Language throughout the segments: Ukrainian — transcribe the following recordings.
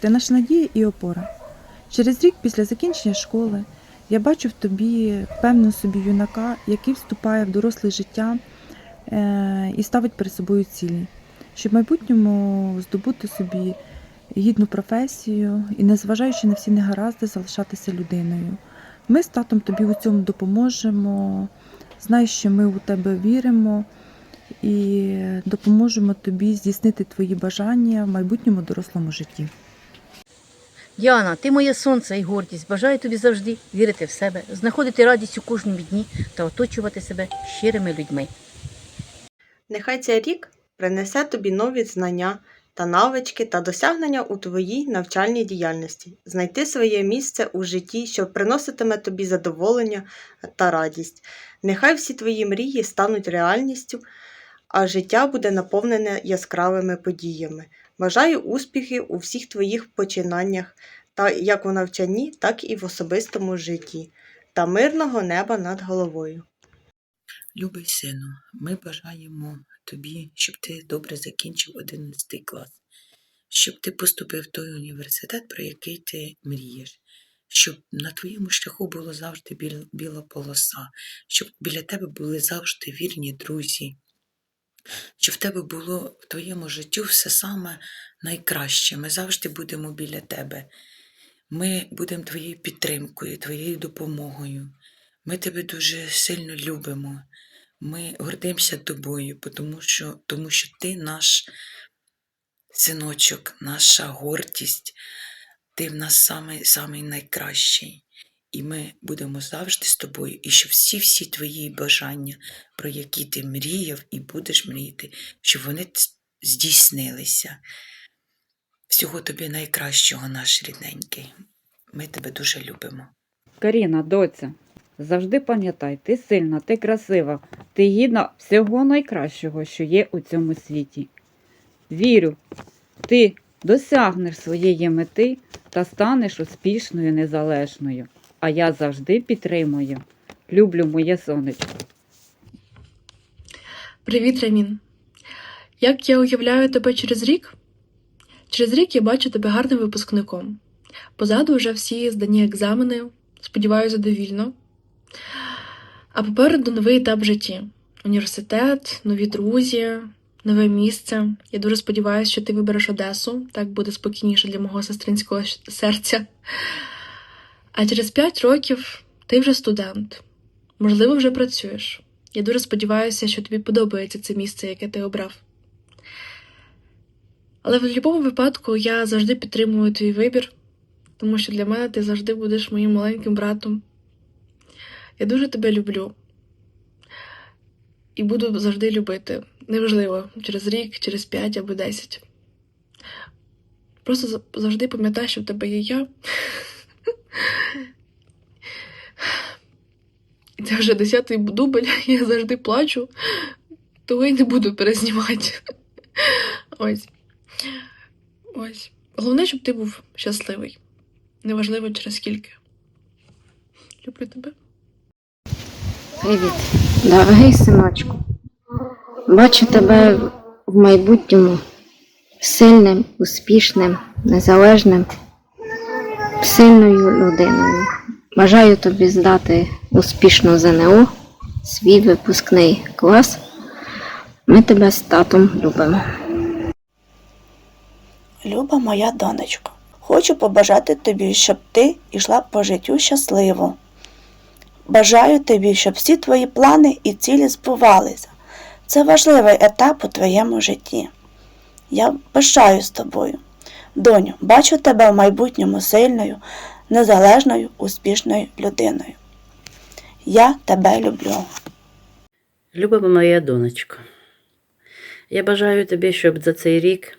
ти наша надія і опора. Через рік після закінчення школи я бачу в тобі певну собі юнака, який вступає в доросле життя е, і ставить перед собою цілі, щоб в майбутньому здобути собі гідну професію і, незважаючи на всі негаразди, залишатися людиною. Ми з татом тобі у цьому допоможемо. Знай, що ми у тебе віримо і допоможемо тобі здійснити твої бажання в майбутньому дорослому житті. Діана, ти моє сонце і гордість. Бажаю тобі завжди вірити в себе, знаходити радість у кожному дні та оточувати себе щирими людьми. Нехай цей рік принесе тобі нові знання та навички та досягнення у твоїй навчальній діяльності, знайти своє місце у житті, що приноситиме тобі задоволення та радість. Нехай всі твої мрії стануть реальністю, а життя буде наповнене яскравими подіями. Бажаю успіхів у всіх твоїх починаннях, та як у навчанні, так і в особистому житті, та мирного неба над головою. Любий сину, ми бажаємо тобі, щоб ти добре закінчив 11 клас, щоб ти поступив в той університет, про який ти мрієш, щоб на твоєму шляху було завжди біла полоса, щоб біля тебе були завжди вірні друзі, щоб в тебе було в твоєму життю все саме найкраще. Ми завжди будемо біля тебе. Ми будемо твоєю підтримкою, твоєю допомогою. Ми тебе дуже сильно любимо. Ми гордимося тобою, тому що, тому що ти наш синочок, наша гордість, ти в нас самий, самий найкращий. І ми будемо завжди з тобою, і щоб всі-всі твої бажання, про які ти мріяв і будеш мріяти, щоб вони здійснилися. Всього тобі найкращого, наш рідненький. Ми тебе дуже любимо. Каріна, доця, завжди пам'ятай, ти сильна, ти красива, ти гідна всього найкращого, що є у цьому світі. Вірю, ти досягнеш своєї мети та станеш успішною незалежною. А я завжди підтримую. Люблю моє сонечко. Привіт, Рамін. Як я уявляю тебе через рік? Через рік я бачу тебе гарним випускником. Позаду вже всі здані екзамени, сподіваюся, задовільно. А попереду новий етап в житті: університет, нові друзі, нове місце. Я дуже сподіваюся, що ти вибереш Одесу, так буде спокійніше для мого сестринського серця. А через 5 років ти вже студент, можливо, вже працюєш. Я дуже сподіваюся, що тобі подобається це місце, яке ти обрав. Але в будь-якому випадку я завжди підтримую твій вибір, тому що для мене ти завжди будеш моїм маленьким братом. Я дуже тебе люблю і буду завжди любити. Неважливо, через рік, через п'ять або десять. Просто завжди пам'ятай, що в тебе є я. Це вже десятий дубль, я завжди плачу, того й не буду перезнімати. Ось. Ось. Головне, щоб ти був щасливий. Неважливо через скільки. Люблю тебе. Привіт, дорогий синочку. Бачу тебе в майбутньому сильним, успішним, незалежним, сильною людиною. Бажаю тобі здати успішно ЗНО, свій випускний клас. Ми тебе з татом любимо. Люба моя донечко, хочу побажати тобі, щоб ти йшла по життю щасливо. Бажаю тобі, щоб всі твої плани і цілі збувалися. Це важливий етап у твоєму житті. Я пишаюсь тобою. Доню, бачу тебе в майбутньому сильною, незалежною, успішною людиною. Я тебе люблю. Люба моя донечко, я бажаю тобі, щоб за цей рік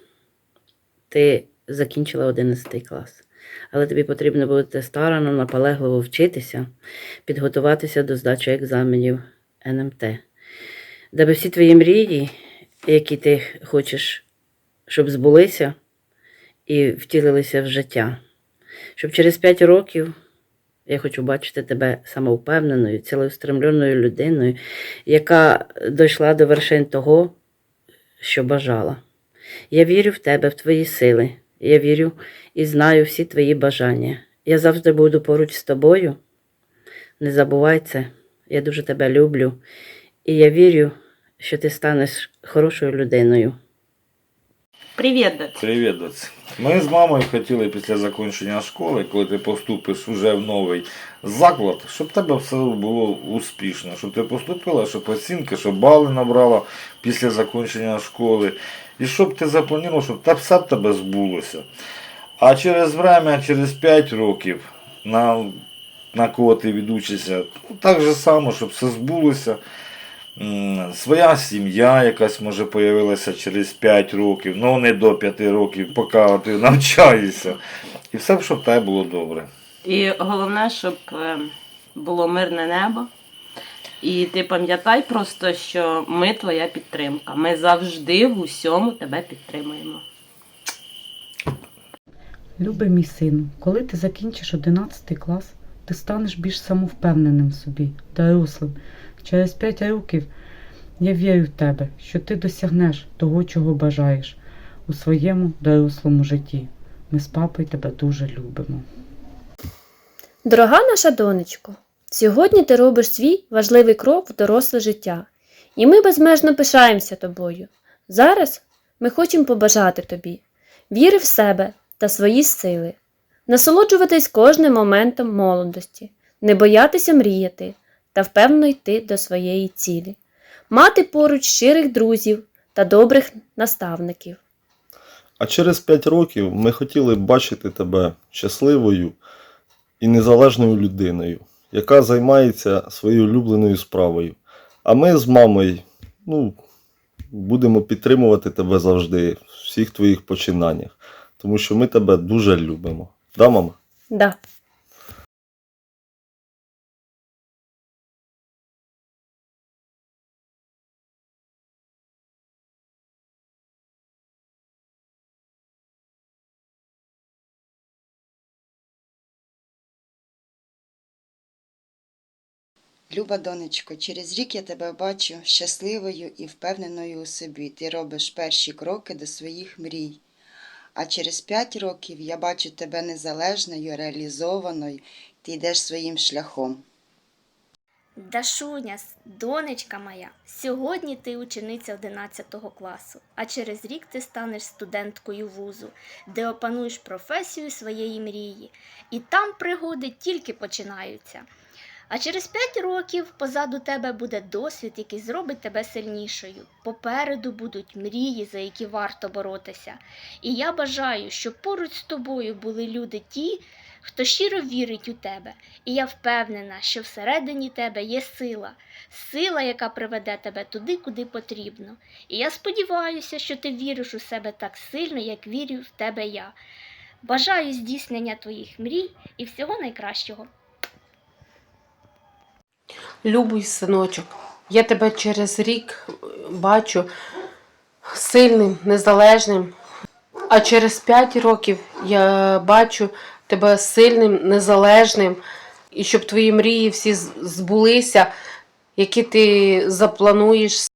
ти закінчила 11 клас. Але тобі потрібно бути старано, наполегливо вчитися, підготуватися до здачі екзаменів НМТ, даби всі твої мрії, які ти хочеш, щоб збулися і втілилися в життя. Щоб через 5 років я хочу бачити тебе самовпевненою, цілеустремленою людиною, яка дійшла до вершин того, що бажала. Я вірю в тебе, в твої сили. Я вірю і знаю всі твої бажання. Я завжди буду поруч з тобою. Не забувай це. Я дуже тебе люблю. І я вірю, що ти станеш хорошою людиною. Привіт, доць. Привіт, доць. Ми з мамою хотіли після закінчення школи, коли ти поступиш уже в новий заклад, щоб тебе все було успішно, щоб ти поступила, щоб оцінки, щоб бали набрала після закінчення школи. І щоб ти запланував, щоб та все тебе збулося. А через время, через 5 років, на, на кого ти відучишся, так же само, щоб все збулося. Своя сім'я якась може появилася через 5 років, ну не до 5 років, поки ти навчаєшся. І все, щоб тебе було добре. І головне, щоб е, було мирне небо. І ти пам'ятай просто, що ми твоя підтримка. Ми завжди в усьому тебе підтримуємо. Любий мій сину, коли ти закінчиш 11 клас, ти станеш більш самовпевненим в собі, дорослим. Через 5 років я вірю в тебе, що ти досягнеш того, чого бажаєш у своєму дорослому житті. Ми з папою тебе дуже любимо. Дорога наша донечко, сьогодні ти робиш свій важливий крок в доросле життя, і ми безмежно пишаємося тобою. Зараз ми хочемо побажати тобі віри в себе та свої сили, насолоджуватись кожним моментом молодості, не боятися мріяти та впевнено йти до своєї цілі, мати поруч щирих друзів та добрих наставників. А через 5 років ми хотіли б бачити тебе щасливою і незалежною людиною, яка займається своєю улюбленою справою. А ми з мамою ну, будемо підтримувати тебе завжди в всіх твоїх починаннях, тому що ми тебе дуже любимо. Да, мама? Да. Люба донечко, через рік я тебе бачу щасливою і впевненою у собі. Ти робиш перші кроки до своїх мрій. А через п'ять років я бачу тебе незалежною, реалізованою, ти йдеш своїм шляхом. Дашуня, донечка моя, сьогодні ти учениця 11 класу, а через рік ти станеш студенткою вузу, де опануєш професію своєї мрії. І там пригоди тільки починаються. А через 5 років позаду тебе буде досвід, який зробить тебе сильнішою. Попереду будуть мрії, за які варто боротися. І я бажаю, щоб поруч з тобою були люди ті, хто щиро вірить у тебе. І я впевнена, що всередині тебе є сила, сила, яка приведе тебе туди, куди потрібно. І я сподіваюся, що ти віриш у себе так сильно, як вірю в тебе я. Бажаю здійснення твоїх мрій і всього найкращого. Любий синочок, я тебе через рік бачу сильним, незалежним. А через 5 років я бачу тебе сильним, незалежним, і щоб твої мрії всі збулися, які ти заплануєш